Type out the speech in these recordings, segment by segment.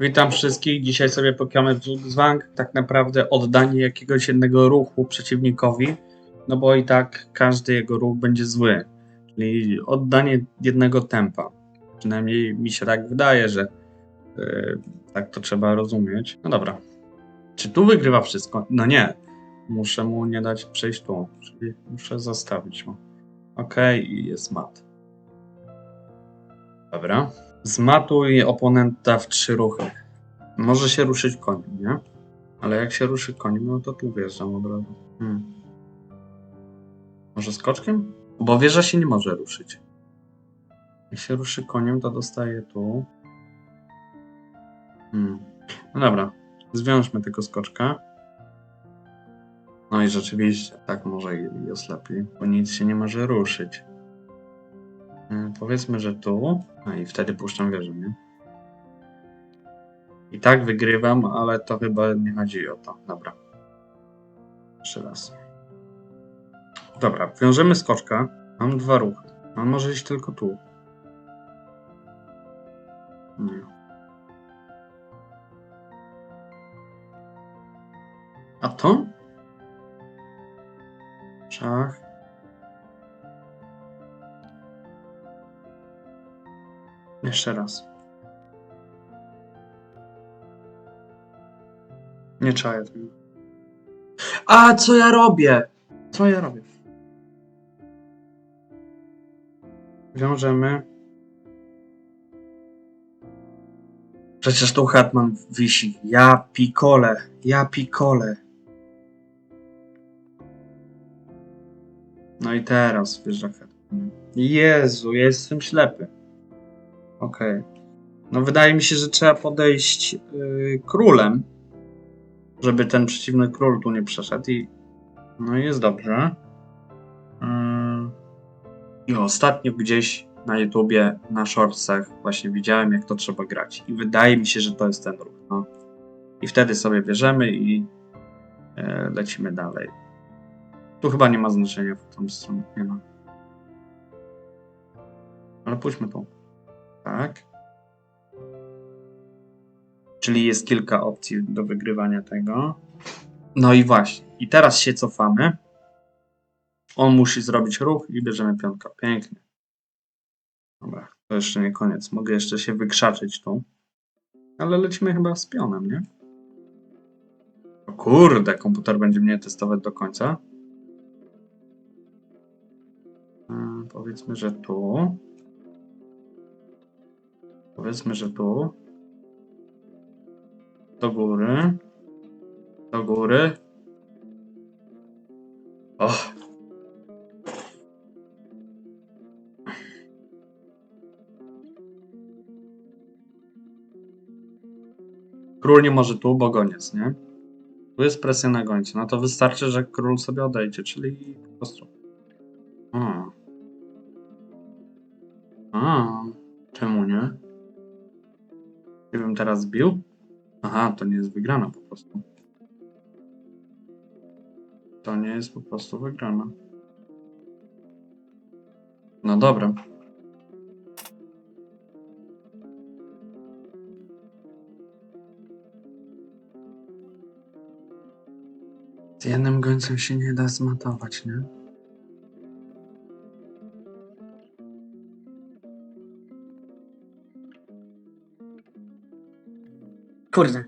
Witam wszystkich. Dzisiaj sobie pokmamy w Zwank. Tak naprawdę oddanie jakiegoś jednego ruchu przeciwnikowi, no bo i tak każdy jego ruch będzie zły. Czyli oddanie jednego tempa. Przynajmniej mi się tak wydaje, że yy, tak to trzeba rozumieć. No dobra. Czy tu wygrywa wszystko? No nie. Muszę mu nie dać przejść tu. Czyli muszę zostawić mu. Okej, i jest mat. Dobra. Zmatuj oponenta w trzy ruchy. Może się ruszyć koniem, nie? Ale jak się ruszy koniem, no to tu wjeżdżam od razu. Hmm. Może skoczkiem? Bo wieża się nie może ruszyć. Jak się ruszy koniem, to dostaje tu. Hmm. No dobra, zwiążmy tego skoczka. No i rzeczywiście, tak może jest lepiej, bo nic się nie może ruszyć. Mm, Powiedzmy, że tu. A i wtedy puszczam wieżę, nie? I tak wygrywam, ale to chyba nie chodzi o to. Dobra. Jeszcze raz. Dobra, wiążemy skoczka. Mam dwa ruchy. On może iść tylko tu. Nie. A to? Szach. Jeszcze raz. Nie czaję tego. A, co ja robię? Co ja robię? Wiążemy. Przecież tu Hetman wisi. Ja pikole. Ja pikole. No i teraz wjeżdża. Jezu, jestem ślepy. Okej. No wydaje mi się, że trzeba podejść yy, królem, żeby ten przeciwny król tu nie przeszedł i no jest dobrze. Yy, I ostatnio gdzieś na YouTubie, na shortsach właśnie widziałem, jak to trzeba grać i wydaje mi się, że to jest ten ruch. No. I wtedy sobie bierzemy i yy, lecimy dalej. Tu chyba nie ma znaczenia w tą stronę, nie ma. Ale pójdźmy tu. Tak. Czyli jest kilka opcji do wygrywania tego. No i właśnie. I teraz się cofamy. On musi zrobić ruch i bierzemy pionka. Pięknie. Dobra, to jeszcze nie koniec. Mogę jeszcze się wykrzaczyć tu. Ale lecimy chyba z pionem, nie? O kurde, komputer będzie mnie testować do końca. Hmm, powiedzmy, że tu. Powiedzmy, że tu. Do góry. Do góry. O! Król nie może tu, bo goniec, nie? Tu jest presja na gońca. No to wystarczy, że król sobie odejdzie, czyli po prostu. A. A. Czemu nie? Gdybym teraz zbił? Aha, to nie jest wygrana po prostu. To nie jest po prostu wygrana. No dobra. Z jednym gońcem się nie da zmatować, nie? Kurde.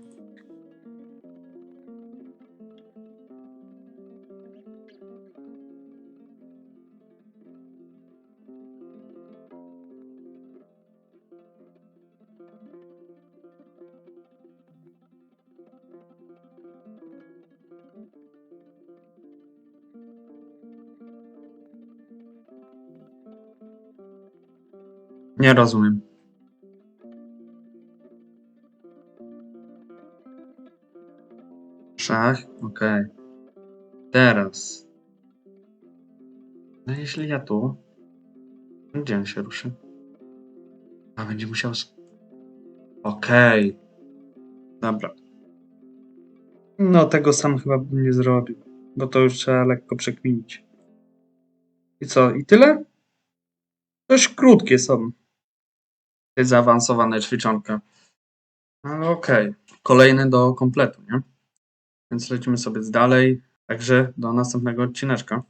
Nie rozumiem. Szach? Okej. Teraz. No jeśli ja tu. Gdzie on się ruszy? A będzie musiał. Okej. Dobra. No tego sam chyba bym nie zrobił. Bo to już trzeba lekko przekminić. I co? I tyle? Dość krótkie są. Te zaawansowane ćwiczonka. Ale okej. Kolejny do kompletu, nie? Więc lecimy sobie dalej. Także do następnego odcineczka.